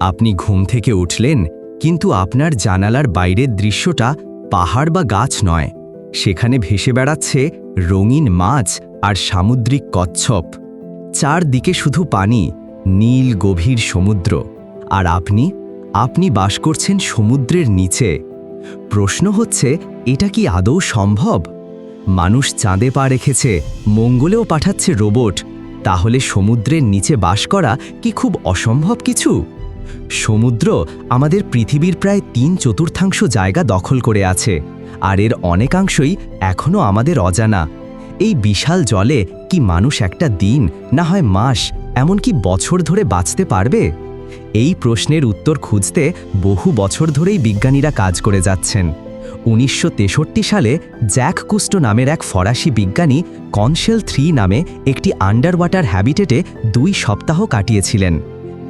আপনি ঘুম থেকে উঠলেন, কিন্তু আপনার জানালার বাইরের দৃশ্যটা পাহাড় বা গাছ নয়। সেখানে ভেসে বেড়াচ্ছে রঙিন মাছ আর সামুদ্রিক কচ্ছপ। চারদিকে শুধু পানি, নীল গভীর সমুদ্র। আর আপনি? আপনি বাস করছেন সমুদ্রের নিচে। প্রশ্ন হচ্ছে, এটা কি আদৌ সম্ভব? মানুষ চাঁদে পা রেখেছে, মঙ্গলেও পাঠাচ্ছে রোবট। তাহলে সমুদ্রের নিচে বাস করা কি খুব অসম্ভব কিছু? সমুদ্র আমাদের পৃথিবীর প্রায় তিন চতুর্থাংশ জায়গা দখল করে আছে, আর এর অনেকাংশই এখনও আমাদের অজানা। এই বিশাল জলে কি মানুষ একটা দিন, না হয় মাস, এমনকি বছর ধরে বাঁচতে পারবে? এই প্রশ্নের উত্তর খুঁজতে বহু বছর ধরেই বিজ্ঞানীরা কাজ করে যাচ্ছেন। উনিশশো তেষট্টি সালে জ্যাক কুস্টো নামের এক ফরাসি বিজ্ঞানী কনশেল থ্রি নামে একটি আন্ডার ওয়াটার হ্যাবিটেটে দুই সপ্তাহ কাটিয়েছিলেন।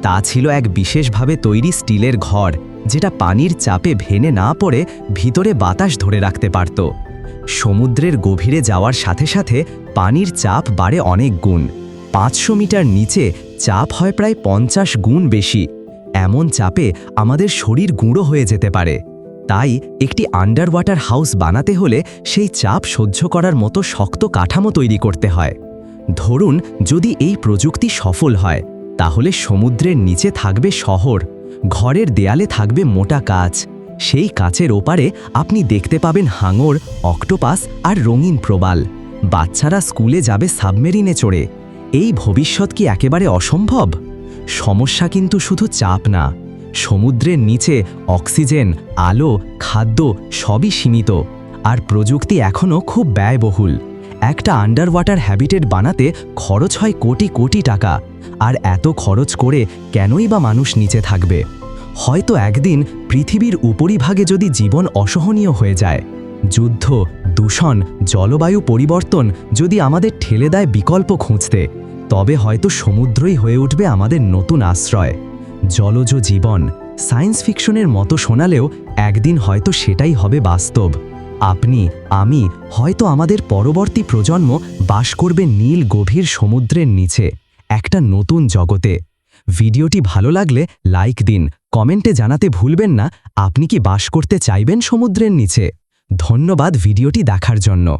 তা ছিল এক বিশেষভাবে তৈরি স্টিলের ঘর, যেটা পানির চাপে ভেনে না পড়ে ভিতরে বাতাস ধরে রাখতে পারত। সমুদ্রের গভীরে যাওয়ার সাথে সাথে পানির চাপ বাড়ে অনেক গুণ। পাঁচশো মিটার নিচে চাপ হয় প্রায় পঞ্চাশ গুণ বেশি। এমন চাপে আমাদের শরীর গুঁড়ো হয়ে যেতে পারে। তাই একটি আন্ডার ওয়াটার হাউস বানাতে হলে সেই চাপ সহ্য করার মতো শক্ত কাঠামো তৈরি করতে হয়। ধরুন, যদি এই প্রযুক্তি সফল হয় তাহলে সমুদ্রের নিচে থাকবে শহর, ঘরের দেয়ালে থাকবে মোটা কাচ। সেই কাচের ওপারে আপনি দেখতে পাবেন হাঙর, অক্টোপাস আর রঙিন প্রবাল। বাচ্চারা স্কুলে যাবে সাবমেরিনে চড়ে। এই ভবিষ্যৎ কি একেবারে অসম্ভব? সমস্যা কিন্তু শুধু চাপ না। সমুদ্রের নিচে অক্সিজেন, আলো, খাদ্য সবই সীমিত। আর প্রযুক্তি এখনও খুব ব্যয়বহুল। একটা আন্ডার ওয়াটার হ্যাবিটেট বানাতে খরচ হয় কোটি কোটি টাকা। আর এত খরচ করে কেনই বা মানুষ নিচে থাকবে? হয়তো একদিন পৃথিবীর উপরিভাগে যদি জীবন অসহনীয় হয়ে যায়, যুদ্ধ, দূষণ, জলবায়ু পরিবর্তন যদি আমাদের ঠেলে দেয় বিকল্প খুঁজতে, তবে হয়তো সমুদ্রই হয়ে উঠবে আমাদের নতুন আশ্রয়। জলজ জীবন সায়েন্স ফিকশনের মতো শোনালেও একদিন হয়তো সেটাই হবে বাস্তব। আপনি, আমি হয়তো আমাদের পরবর্তী প্রজন্ম বাস করবে নীল গভীর সমুদ্রের নিচে, একটা নতুন জগতে। ভিডিওটি ভালো লাগলে লাইক দিন, কমেন্টে জানাতে ভুলবেন না, আপনি কি বাস করতে চাইবেন সমুদ্রের নিচে? ধন্যবাদ ভিডিওটি দেখার জন্য।